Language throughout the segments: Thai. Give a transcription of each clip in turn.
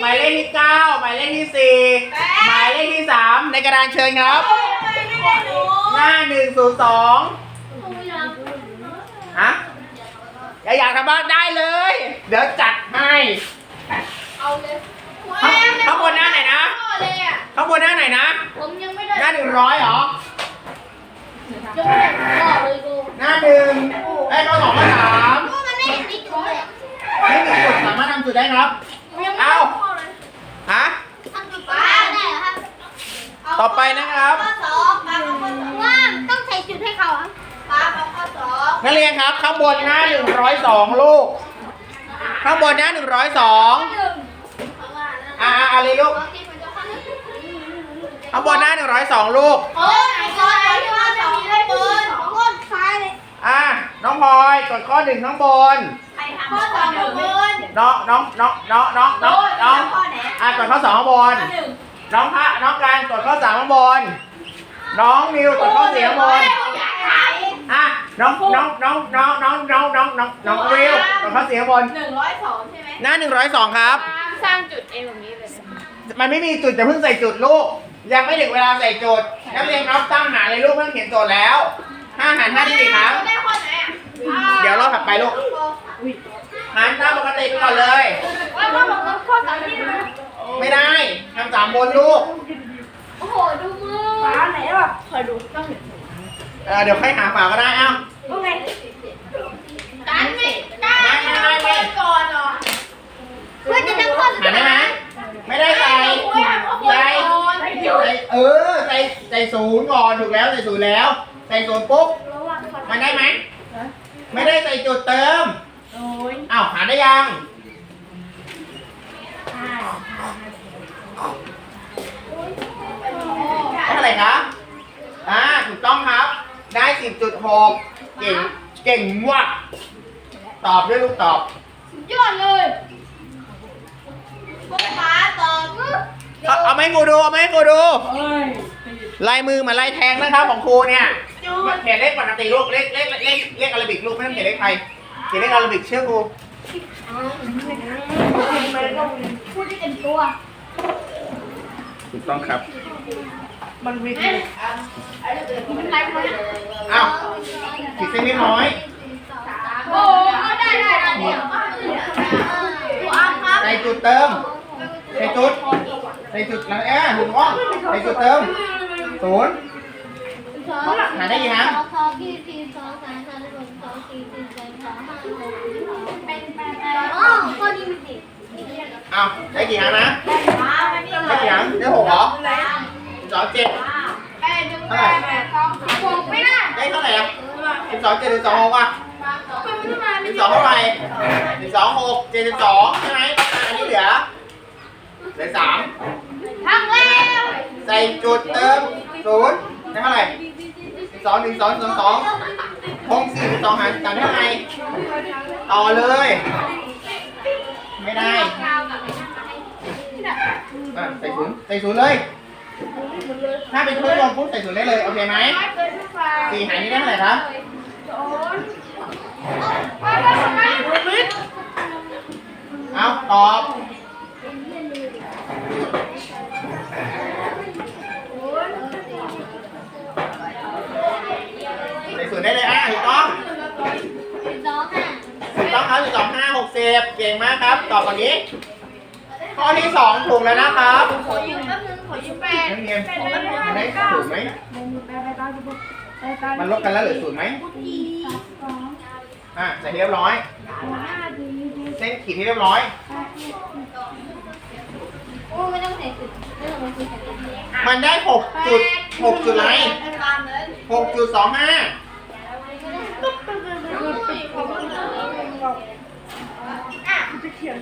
หมายเลขที่เก้าหมายเลขที่สี่หมายเลขที่สามในกระดานเชิญครับ หน้าหนึ่งศูนย์สองฮะอยากอยากทำบ้านได้เลย เดี๋ยวจัดให้เอาเลยข้างข้างบนหน้าไหนนะเลยอะข้างบนหน้าไหนนะ ผมยังไม่ได้ หน้าหนึ่งร้อยเหรอยังไม่ได้พ่อเลยกูหน้าหนึ่งไอ้ยข้อสองข้อสามก็มันไม่เห็นติดอยู่เลยไม่มีจุดสามารถทำจุดได้ครับ เอ้า ฮะ ทำจุดฟ้าได้เหรอครับ ต่อไปนะครับ ข้อสองปาข้อสองว่าต้องใส่จุดให้เขาครับปาข้อสองนักเรียนครับ ข้างบนหน้าหนึ่งร้อยสองลูก ข้างบนหน้า หนึ่งร้อยสองอ่าอะไรลูก ข้างบนหน้าหนึ่งร้อยสองลูก โอ้ยข้อไหนที่ว่าจะมีเลขเบอร์ข้อซ้ายเลยอ่าน้องพลอยกดข้อหนึ่งข้างบนข้อสองเบอร์น้องน้องน้องน้องน้องน้องน้องอ่ากดข้อสองข้างบนน้ องพระน้องการกดข้อสามข้างบน น้องมิวกดข้อสี่ข้างบนอะน้องน้องน้องน้องน้องน้องน้องน้องน้องวิวกดข้อสี่ข้างบนหนึ่งร้อยสองใช่ไหมหน้าหนึ่งร้อยสองครับ สร้างจุดเองแบบนี้เลย มันไม่มีจุดจะเพิ่งใส่จุดลูก ยังไม่ถึงเวลาใส่จุดนักเรียนครับตั้งหาเลยลูกไม่ต้องเขียนโจทย์แล้วห้าหันห้าที่สี่ครั้งได้ข้อไหนอะเดี๋ยวเราถัดไปลูกหันตามปกติไปก่อนเลยว่าข้อบอกข้อสามที่นะ ไม่ได้ทำสามบนลูกโอ้โห ดูมือฟ้าไหนวะคอยดูต้องเห็นเออเดี๋ยวค่อยหาฝาก็ได้เอ้าว่าไงกันไม่ได้ไม่ไม่ไม่ก่อนเหรอเพื่อจะนั่งข้อหาได้ไหมไม่ได้ใส่ใส่ใส่เออใส่ใส่ศูนย์ก่อนถูกแล้วใส่ศูนย์แล้ว ใส่ศูนย์ปุ๊บมันได้ไหมไม่ได้ใส่จุดเติมอ้าวหาได้ยัง ได้เท่าไหร่ครับอ่า ถูกต้องครับ ได้สิบจุดหกเก่ง เก่งมากตอบด้วยลูกตอบยอดเลยพวกฟ้าตอบเอาเอาไหมครูดู เอาไหมครูดูลายมือเหมือนลายแทงนะครับของครูเนี่ยเขียนเลขปกติลูกเลขเลขเลขเลขอาราบิกลูกไม่ต้องเขียนเลขไทยเขียนเลขอาราบิกเชื่อครูพูดได้เต็มตัว ถูกต้องครับ มันมีอ้าวขีดเส้นนิดน้อย โอ้ได้ได้ได้เมครับในจุดเติม ในจุด ในจุดแล้วเอ๊ะหุ่นว่องในจุดเติมศูนย์หาได้ยังฮะอ้าวได้กี่อันนะได้กี่อันได้หกเหรอ สองเจ็ดแปดหนึ่งแปดแปดสองหกไม่ได้ได้เท่าไหร่อะสิบสองเจ็ดสิบสองหกอะสิบสองเท่าไหร่สิบสองหกเจ็ดสิบสองใช่ไหมอันนี้เหลือเหลือสามทั้งแล้วใส่จุดเติมศูนย์ได้เท่าไหร่สิบสองหนึ่งสองสองสองหกสี่สิบสองหารกันเท่าไหร่ต่อเลย ไม่ได้ใส่ศูนย์ใส่ศูนย์เลย ถ้าเป็นชุดรวมปุ๊บใส่ศูนย์ได้เลย โอเคไหมสี่หารนี้ได้เท่าไหร่ครับเอาตอบใส่ศูนย์ได้เลยอะถูกต้องสองห้าถูกต้องครับสองห้าหกสิบเก่งมากครับ ตอบก่อนนี้ ข้อที่สองถูกแล้วนะครับขอยืมแป๊บนึงขอยืมแปดนักเรียนมันได้ศูนย์ไหมมันลบกันแล้วเหลือศูนย์ไหมอะใส่ให้เรียบร้อย เส้นขีดให้เรียบร้อยโอ้ไม่ต้องใส่สุดไม่ต้องมาคุยกันมันได้หกจุดหกจุดไรตามเลยหกจุดสองห้า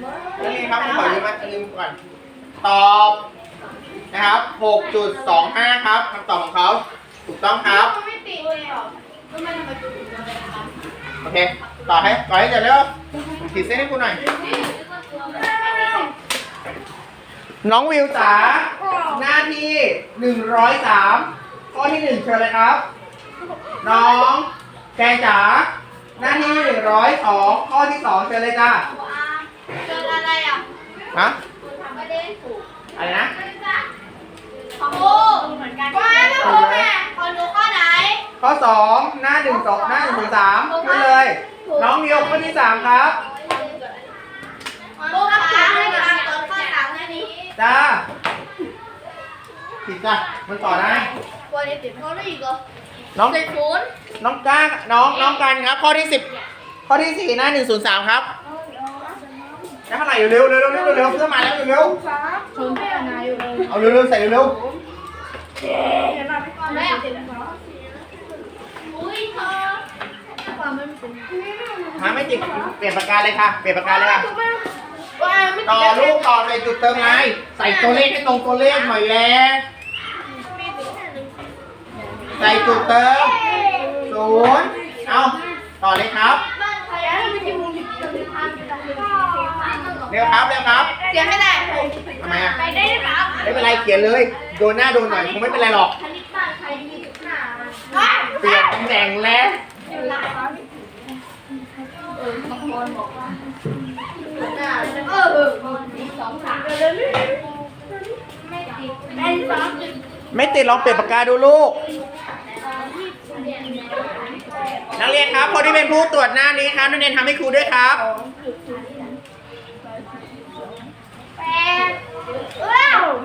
นักเรียนครับขอยืมมาลืมก่อน ตอบนะครับหกจุดสองห้าครับคำตอบของเขาถูกต้องครับ ไม่ติดเลยหรอก็มันทำไมจุดโอเค ต่อให้ต่อให้เดี๋ยวเร็วขีดเส้นให้กูหน่อย น้องวิวจ๋า หน้าที่หนึ่งร้อยสามข้อที่หนึ่งเชิญเลยครับ น้องแกจ๋า หน้าที่หนึ่งร้อยสองข้อที่สองเชิญเลยจ้า เจออะไรอะฮะไม่ได้อะไรนะของโบเหมือนกันว่าไม่โบแม่ของหนูข้อไหน ข้อสองหน้าหนึ่งสองหน้าหนึ่งถึงสามขึ้นเลย น้องนิวข้อที่สามครับโบขาให้ตามตัวข้อสามแค่นี้จ้าผิดจ้ะมันต่อได้ตัวนี้ติดข้อได้อีกเหรอน้องเจ็ดศูนย์น้องก้าน้องน้องกันครับ ข้อที่สิบข้อที่สี่หน้าหนึ่งศูนย์สามครับ ได้เท่าไหร่เร็วเร็วเร็วเร็วเร็วเพื่อมาแล้วเร็วชนให้นายอยู่เลยเอาเร็วเร็วใส่เร็วเร็วแม่อุ้ยเธอความไม่เป็นหาไม่ติดเปลี่ยนปากกาเลยค่ะ เปลี่ยนปากกาเลยค่ะว่าไม่ต่อลูกต่อใส่จุดเติมไงใส่ตัวเลขให้ตรงตัวเลขหน่อยแล้วใส่จุดเติมศูนย์เอาต่อเลยครับ เร็วครับเร็วครับเสียไม่ได้ทำไมอะไปได้ครับไม่เป็นไรเขียนเลย โดนหน้าโดนหน่อยคงไม่เป็นไรหรอกคณิตบ้านใครมีจุดห้าเปลี่ยนตำแหน่งแล้วเออเออสองสามไม่ติดเป็นสองจุดไม่ติดลองเปลี่ยนปากกาดูลูก นักเรียนครับคนที่เป็นผู้ตรวจหน้านี้ครับนักเรียนทำให้ครูด้วยครับ แปดว้าวว้าว ไ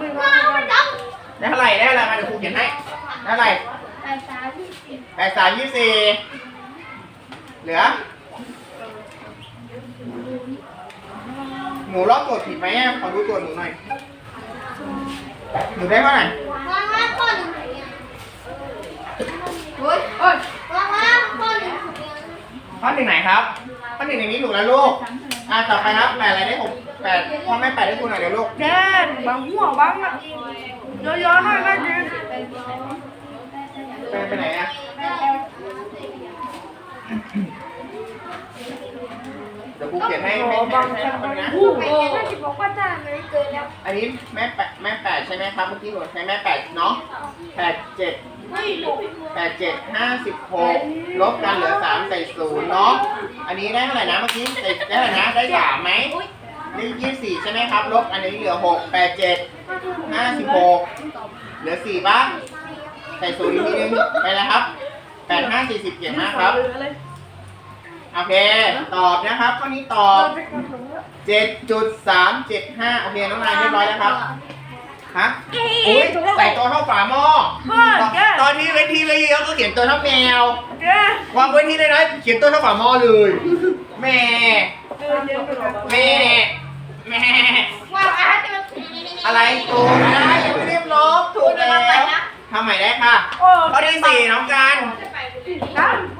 ม่ต้องได้เท่าไหร่ได้เท่าไหร่มาเดี๋ยวครูเขียนให้ได้เท่าไหร่แปดสามที่สิบแปดสามยี่สี่เหลือหนูลอกตรวจผิดไหมอะขอดูตรวจหนูหน่อยหนูได้เท่าไหร่วางว่างข้อหนึ่งเฮ้ยเฮ้ยวางว่างข้อหนึ่งข้อหนึ่งไหนครับข้อหนึ่งในนี้ถูกแล้วลูก อะต่อไปครับแปดอะไรได้หกแปดพ่อแม่แปดได้ครูหน่อยเดี๋ยวลูกแดนบางหัวบางอะเยอะๆหน่อยก็ดีไปไปไหนอะเดี๋ยวครูเขียนให้ให้ให้ให้ครับนะโอ้โหถ้าจะบอกว่าจ้าไม่เกินแล้วอันนี้แม่แปดแม่แปดใช่ไหมครับเมื่อกี้หนูใช้แม่แปดเนาะแปดเจ็ดเฮ้ยลูกแปดเจ็ดห้าสิบหกลบกันเหลือสามใส่ศูนย์เนาะ อันนี้ได้เท่าไหร่นะเมื่อกี้ใส่ได้เท่าไหร่นะได้สามไหมได้ยี่สี่ใช่ไหมครับ ลบอันนี้เหลือหกแปดเจ็ดห้าสิบหกเหลือสี่ปะใส่ศูนย์อีกทีนึงไปแล้วครับแปดห้าสี่สิบเก่งมากครับโอเค ตอบนะครับข้อนี้ตอบเจ็ดจุดสามเจ็ดห้าโอเคน้องนายเรียบร้อยแล้วครับ ฮะอุ้ยใส่ตัวเท่าฝาหม้อพ่อตอนแกตอนที่เว้นที่ไว้เยอะก็เขียนตัวเท่าแมวแกวางเว้นที่เลยนะเขียนตัวเท่าฝาหม้อเลยแม่แม่แม่ว่างอาร์ตจะมาอะไรถูกได้ยังไม่เรียบลบถูกแล้วทำใหม่ได้ค่ะโอ้ข้อที่สี่น้องการ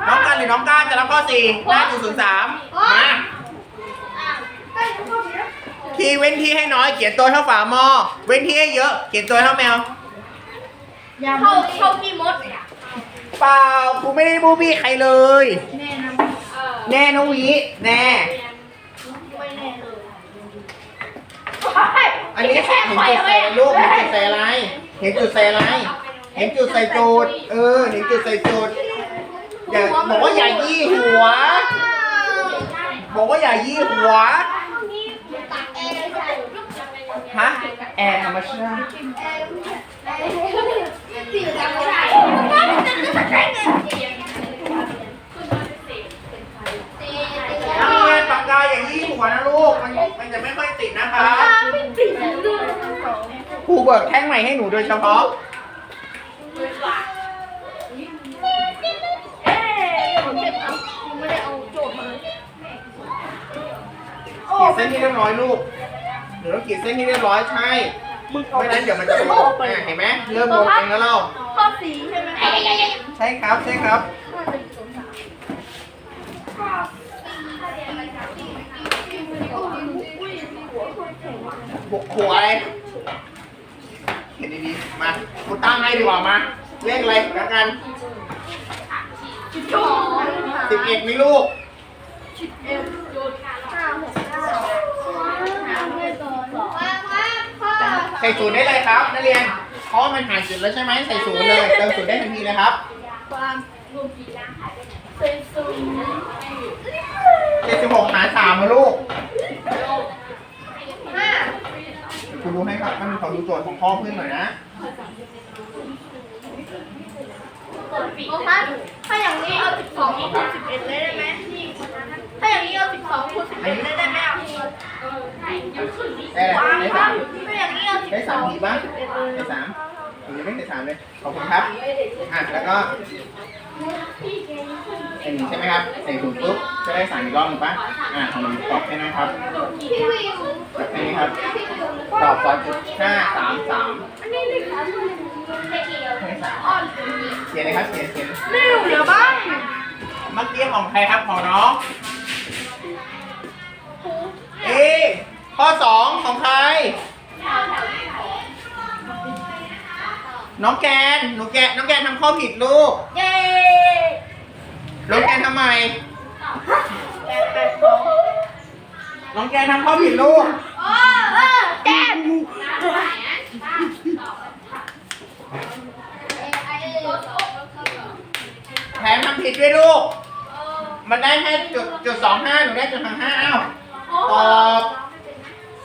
น้องการหรือน้องก้านจะรับข้อสี่หน้าจุดศูนย์สามมา ที่เว้นที่ให้น้อยเขียนตัวเท่าฝาหม้อเว้นที่ให้เยอะ เขียนตัวเท่าแมว เข้าเข้าพี่มดเปล่ากูไม่ได้บูบี้ใครเลย แน่นะแน่น้องหวีแน่ ไม่แน่เลยอันนี้เห็นจุดใส่อะไรลูกเห็นจุดใส่อะไร เห็นจุดใส่อะไร เห็นจุดใส่จูดเออ เห็นจุดใส่จูดอย่าบอกว่าอย่ายี่หัว บอกว่าอย่ายี่หัวตักแอร์ใส่ ฮะแอร์ธรรมชาติสี่ไม่ได้นักเรียนปากกาอย่ายี่หัวนะลูก มันมันจะไม่ค่อยติดนะคะครูเบิกแท่งใหม่ให้หนูโดยเฉพาะเอ๊ะผมเจ็บครับผมไม่ได้เอาโจทย์มาเลยขีดเส้นที่เรียบร้อยลูก นูต้องขีดเส้นที่เรียบร้อยใช่ไม่งั้นเดี๋ยวมันจะลงอะเห็นไหมเริ่มลงเองแล้วเราข้อสีใช่ไหมใช่ครับใช่ครับหัวหัวอะไรเห็นดีๆมากูตั้งให้ดีกว่ามาเลขอะไรแล้วกันสิบเอ็ดมีลูก ใส่ศูนย์ได้เลยครับ นักเรียนเพราะว่ามันหารจุดแล้วใช่ไหมใส่ศูนย์เลยเติมศูนย์ได้ทันทีเลยครับเป็นศูนย์เจ็ดสิบหกหารสามมาลูกห้าคุณดูให้ครับมันขอดูโจทย์ของพ่อเพื่อนหน่อยนะโอ้คถ้าอย่างนี้เอาสิบสองคูณสิบเอ็ดเลยได้ไหม มีบ้างได้สามผมยังไม่ได้สามเลย ขอบคุณครับ อะ แล้วก็ใส่หนึ่งใช่ไหมครับ ใส่ถุงปุ๊บ จะได้สามอีกรอบหนึ่งปะอะของหนูตอบแค่นั้นครับพี่วิวตอบแค่นี้ครับ ตอบสองจุดห้าสามสามเสียนเลยครับเขียนเขียนนี่หนูเหลือบ้างเมื่อกี้ของใครครับของน้อง เอข้อสองของใคร น้องแกนหนูแกนน้องแกนทำข้อผิดลูก เย้น้องแกนทำไมแปดแปดสองน้องแกนทำข้อผิดลูก โอ้เออแก้มแถมทำผิดด้วยลูก มันได้แค่จุดจุดสองห้าหนูได้จุดสองห้าเอ้าตอบ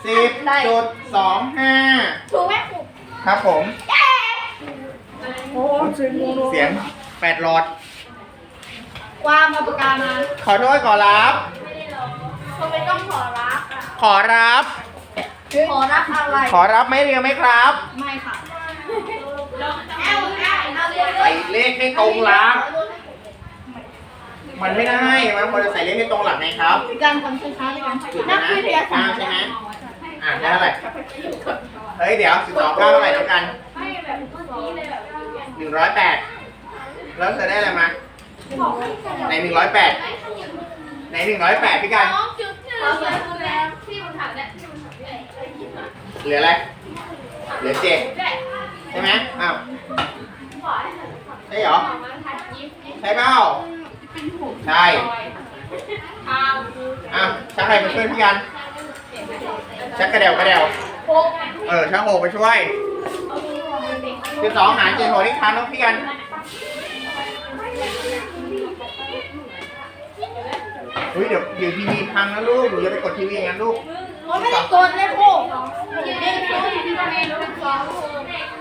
สิบจุดสองห้าถูกไหมถูกครับผมเย้ โอ้เสียงโมโนเสียงแปดหลอดความมาประกาศมาขอโทษขอรับทำไมต้องขอรับอะขอรับ ขอรับอะไร ขอรับไม่เรียนไหมครับไม่ค่ะแอลแอลเอาเรียนเลใส่ยเลขให้ตรงหลักมันไม่ได้มันควรจะใส่เลขให้ตรงหลักไงครับการคนช้าๆด้วยกันจุดนันะกวิทยาศาเก้าสตร์ใช่ไหมอ่าได้เท่าไหร่เฮ้ยเดี๋ยวสิบสองเก้าเท่าไหร่แล้วกัน หนึ่งร้อยแปดแล้วเธอได้อะไรมาไหนหนึ่งร้อยแปดไหนหนึ่งร้อยแปดพี่กันน้องจุดหนึ่งที่มันถามเนี่ยเหลืออะไรเหลือเจ็ดใช่ไหมอ้าวใช่เหรอใช่เปล่าใช่อ้าวชักใครมาช่วยพี่กันชักกระเดวกระเดวหกเออชักโหไปช่วย สิบสองหารเจ็ดหกนี่ค้านน้องพี่กันเฮ้ยเดี๋ยวเดี๋ยวทีวีพังนะลูกหนูจะไปกดทีวีอย่างนั้นลูกผมไม่ได้กดเลยครูอยู่ในครูที่เราเรียนรู้เป็นสอง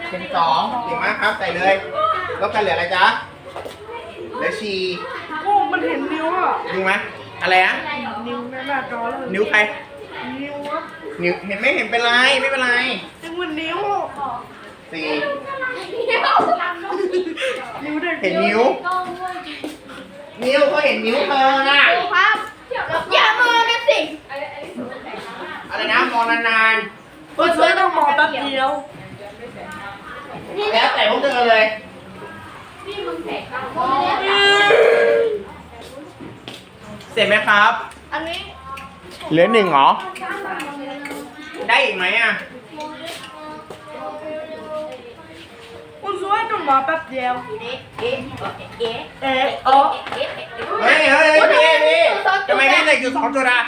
เป็นสองเก่งมากครับใส่เลยลบกันเหลืออะไรจ๊ะเหลือชีโอ้มันเห็นนิ้วอะดูไหมอะไรอะนิ้วในหน้าจอเลยนิ้วใครนิ้วอะนิ้วเห็นไหมเห็นเป็นไรไม่เป็นไรยังเหมือนนิ้วสี่นิ้ว เด็กเห็นนิ้ว นิ้วก็เห็นนิ้วเธอน่ะครับอย่ามองกันสิอะไรนะมองนานเพื่อนต้องมองแป๊บเดียวๆแล้วแต่พวกเธอเลยเสร็จไหมครับ อันนี้ เหลือหนึ่งเหรอ ได้อีกไหมอะ คุณสวยต้องมองแป๊บเดียว เอ๊ะเอ๊ะเอ๊ะโอ้เฮ้ยเฮ้ยพี่พี่ทำไมไม่ใส่จุดสองจุดอะ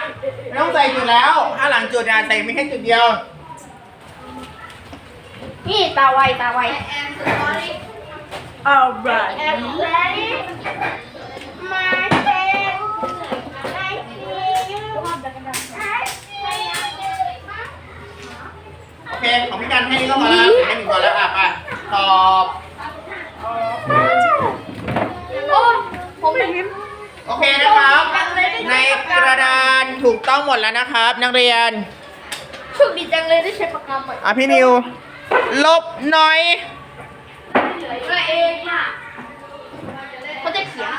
ไม่ต้องใส่จุดแล้วถ้าหลังจุดอะใส่ไม่แค่จุดเดียว นี่ตาไวตาไวเอาไรแอนแลนี่มาเซนไอคิวโอเค ของพี่กันให้นี่ก็พอแล้วให้หนึ่งพอแล้วอะไปตอบ โอเคนะครับ ในกระดานถูกต้องหมดแล้วนะครับ นักเรียนโชคดีจังเลยได้ใช้ปากกาใหม่อะพี่นิว ลบหน่อยเอค่ะเขาจะเขียน